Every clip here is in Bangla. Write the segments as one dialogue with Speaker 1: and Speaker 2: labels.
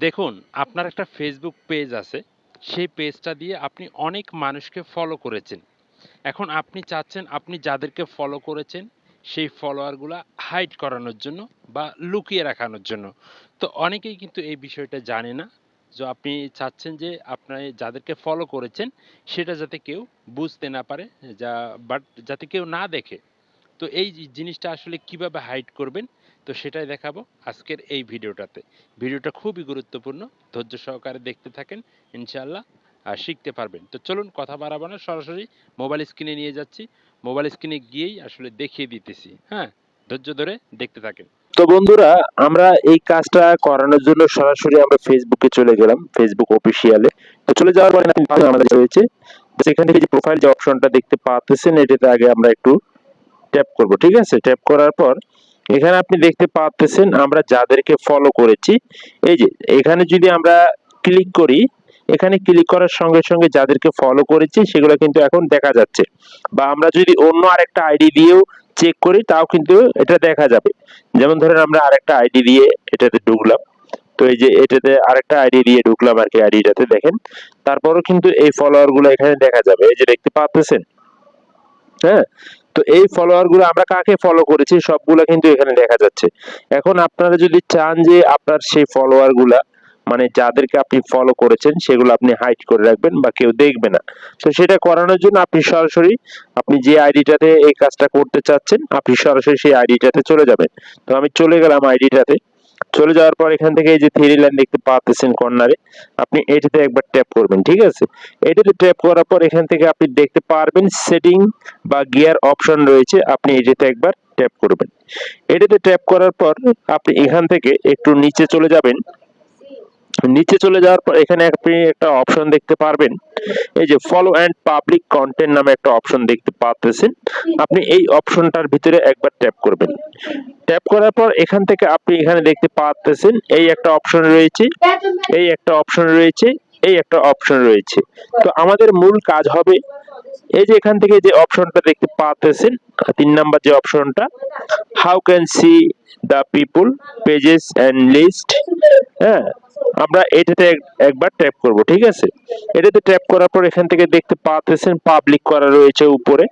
Speaker 1: দেখুন, আপনার একটা ফেসবুক পেজ আছে, সেই পেজটা দিয়ে আপনি অনেক মানুষকে ফলো করেছেন। এখন আপনি চাচ্ছেন, আপনি যাদেরকে ফলো করেছেন, সেই ফলোয়ারগুলা হাইড করানোর জন্য বা লুকিয়ে রাখানোর জন্য। তো অনেকেই কিন্তু এই বিষয়টা জানে না। যে আপনি চাচ্ছেন যে আপনার যাদেরকে ফলো করেছেন, সেটা যাতে কেউ বুঝতে না পারে, যা বাট যাতে কেউ না দেখে। তো এই জিনিসটা আসলে কীভাবে হাইড করবেন তো সেটাই দেখাবো আজকের এই ভিডিওটাতে। ভিডিওটা খুবই গুরুত্বপূর্ণ, ধৈর্য সহকারে দেখতে থাকেন, ইনশাআল্লাহ, আর শিখতে পারবেন। তো চলুন কথা বাড়াবো না, সরাসরি মোবাইল স্ক্রিনে নিয়ে যাচ্ছি। মোবাইল স্ক্রিনে গিয়েই আসলে দেখিয়ে দিতেছি হ্যাঁ? ধৈর্য ধরে দেখতে থাকেন।
Speaker 2: তো বন্ধুরা, আমরা এই কাজটা করানোর জন্য সরাসরি আমরা ফেসবুকে চলে গেলাম ফেসবুক অফিসিয়ালে তো চলে যাওয়ার পরে আমাদের রয়েছে। সেখান থেকে যে প্রোফাইল যে অপশনটা দেখতে পাচ্ছেন এটাতে আগে আমরা একটু ট্যাপ করব, ঠিক আছে? ট্যাপ করার পর এখানে আপনি দেখতে পাচ্ছেন আমরা যাদেরকে ফলো করেছি, এই যে এখানে যদি আমরা ক্লিক করি, এখানে ক্লিক করার সঙ্গে সঙ্গে যাদেরকে ফলো করেছি সেগুলো কিন্তু এখন দেখা যাচ্ছে। বা আমরা যদি অন্য আরেকটা আইডি দিয়েও চেক করি, তাও কিন্তু এটা দেখা যাবে। যেমন ধরেন আমরা আরেকটা আইডি দিয়ে এটাতে ঢুকলাম। তো এই যে এটাতে আরেকটা আইডি দিয়ে ঢুকলাম আর কি আইডিটাতে দেখেন। তারপরও কিন্তু এই ফলোয়ারগুলো এখানে দেখা যাবে। এই যে দেখতে পাচ্ছেন হ্যাঁ? তো এই ফলোয়ারগুলো আমরা কাকে ফলো করেছি সবগুলো কিন্তু এখানে দেখা যাচ্ছে। এখন আপনারা যদি চান যে আপনার সেই ফলোয়ারগুলা মানে যাদেরকে আপনি ফলো করেছেন, সেগুলো আপনি হাইড করে রাখবেন বা কেউ দেখবে না। তো সেটা করানোর জন্য আপনি সরাসরি, আপনি যে আইডিটাতে এই কাজটা করতে চাচ্ছেন, আপনি সরাসরি সেই আইডিটাতে চলে যাবেন। তো আমি চলে গেলাম আইডিটাতে চলে যাওয়ার পর এখান থেকে এই যে থ্রি লাইন দেখতে পাচ্ছেন কর্নারে আপনি এটিতে একবার ট্যাপ করবেন, ঠিক আছে? এটিতে ট্যাপ করার পর এখান থেকে আপনি দেখতে পারবেন সেটিং বা গিয়ার অপশন রয়েছে, আপনি এটিতে একবার ট্যাপ করবেন। এটিতে ট্যাপ করার পর আপনি এখান থেকে একটু নিচে চলে যাবেন নিচে চলে যাওয়ার পর এখানে আপনি একটা অপশন দেখতে পারবেন। এই যে ফলো অ্যান্ড পাবলিক কন্টেন্ট নামে একটা অপশন দেখতে পাচ্ছেন আপনি এই অপশনটার ভিতরে একবার ট্যাপ করবেন। ট্যাপ করার পর এখান থেকে আপনি এখানে দেখতে পাচ্ছেন এই একটা অপশন রয়েছে, এই একটা অপশন রয়েছে, এই একটা অপশন রয়েছে। তো আমাদের মূল কাজ হবে, এই যে এখান থেকে যে অপশনটা দেখতে পাচ্ছেন তিন নাম্বার যে অপশনটা how can see the people pages and list হ্যাঁ? আমরা এটাতে এক- একবার ট্যাপ করব, ঠিক আছে? এটাতে ট্যাপ করার পর এখান থেকে দেখতে পাচ্ছেন পাবলিক করা রয়েছে উপরে।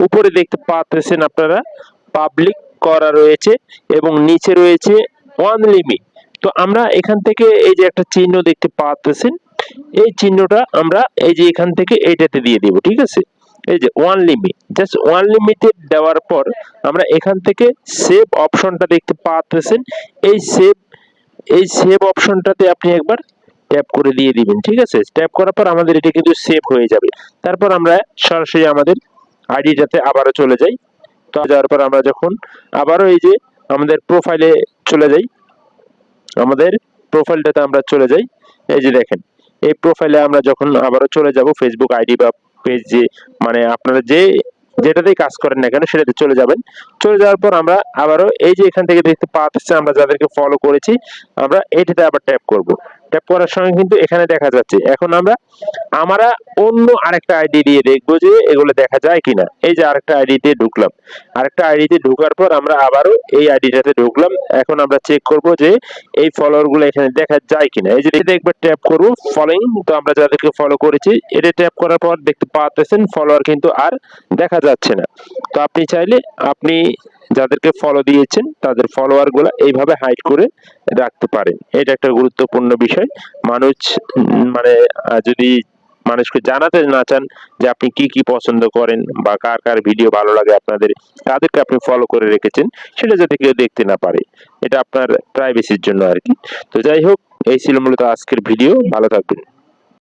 Speaker 2: উপরে দেখতে পাচ্ছেন আপনারা পাবলিক করা রয়েছে এবং নিচে রয়েছে ওয়ান লিমিট তো আমরা এখান থেকে এই যে একটা চিহ্ন দেখতে পাচ্ছেন, এই চিহ্নটা আমরা এই যে এখান থেকে এইটাতে দিয়ে দিব, ঠিক আছে? এই যে one limit just one limited দেওয়ার পর আমরা এখান থেকে সেভ অপশনটা দেখতে পাচ্ছেন। এই সেভ এই সেভ অপশনটাতে আপনি একবার ট্যাপ করে দিয়ে দিবেন, ঠিক আছে? ট্যাপ করার পর আমাদের এটা কিন্তু সেভ হয়ে যাবে। তারপর আমরা সরাসরি আমাদের আইডিটাতে আবারও চলে যাই। তো যাওয়ার পর আমরা যখন আবারও এই যে আমাদের প্রোফাইলে চলে যাই, আমাদের প্রোফাইলটাতে আমরা চলে যাই। এই যে দেখেন, এই প্রোফাইলে আমরা যখন আবারও চলে যাব ফেসবুক আইডি বা পেজ যে মানে আপনারা যে যেটাতেই কাজ করেন না কেন, সেটাতে চলে যাবেন। চলে যাওয়ার পর আমরা আবারও এই যে এখান থেকে দেখতে পাচ্ছি আমরা যাদেরকে ফলো করেছি, আমরা এটাতে আবার ট্যাপ করব। ট্যাপ করার সময় কিন্তু এখানে দেখা যাচ্ছে। এখন আমরা আমরা অন্য আরেকটা আইডি দিয়ে দেখব যে এগুলো দেখা যায় কিনা। এই যে আরেকটা আইডিতে ঢুকলাম। আরেকটা আইডিতে ঢোকার পর আমরা আবারও এই আইডিটাতে ঢুকলাম। এখন আমরা চেক করব যে এই ফলোয়ারগুলো এখানে দেখা যায় কিনা। এই যে এটা একবার ট্যাপ করব ফলোইং তো আমরা যাদেরকে ফলো করেছি, এটা ট্যাপ করার পর দেখতে পাচ্ছেন ফলোয়ার কিন্তু আর দেখা যাচ্ছে না। তো আপনি চাইলে, আপনি যাদেরকে ফলো দিয়েছেন, তাদের ফলোয়ারগুলা এইভাবে হাইড করে রাখতে পারেন। এটা একটা গুরুত্বপূর্ণ বিষয়। মানুষ মানে যদি মানুষকে জানাতে না চান যে আপনি কি কি পছন্দ করেন বা কার কার ভিডিও ভালো লাগে আপনাদের, তাদেরকে আপনি ফলো করে রেখেছেন, সেটা যাতে কেউ দেখতে না পারে। এটা আপনার প্রাইভেসির জন্য আর কি। তো যাই হোক, এই ছিল মূলত আজকের ভিডিও ভালো থাকবেন।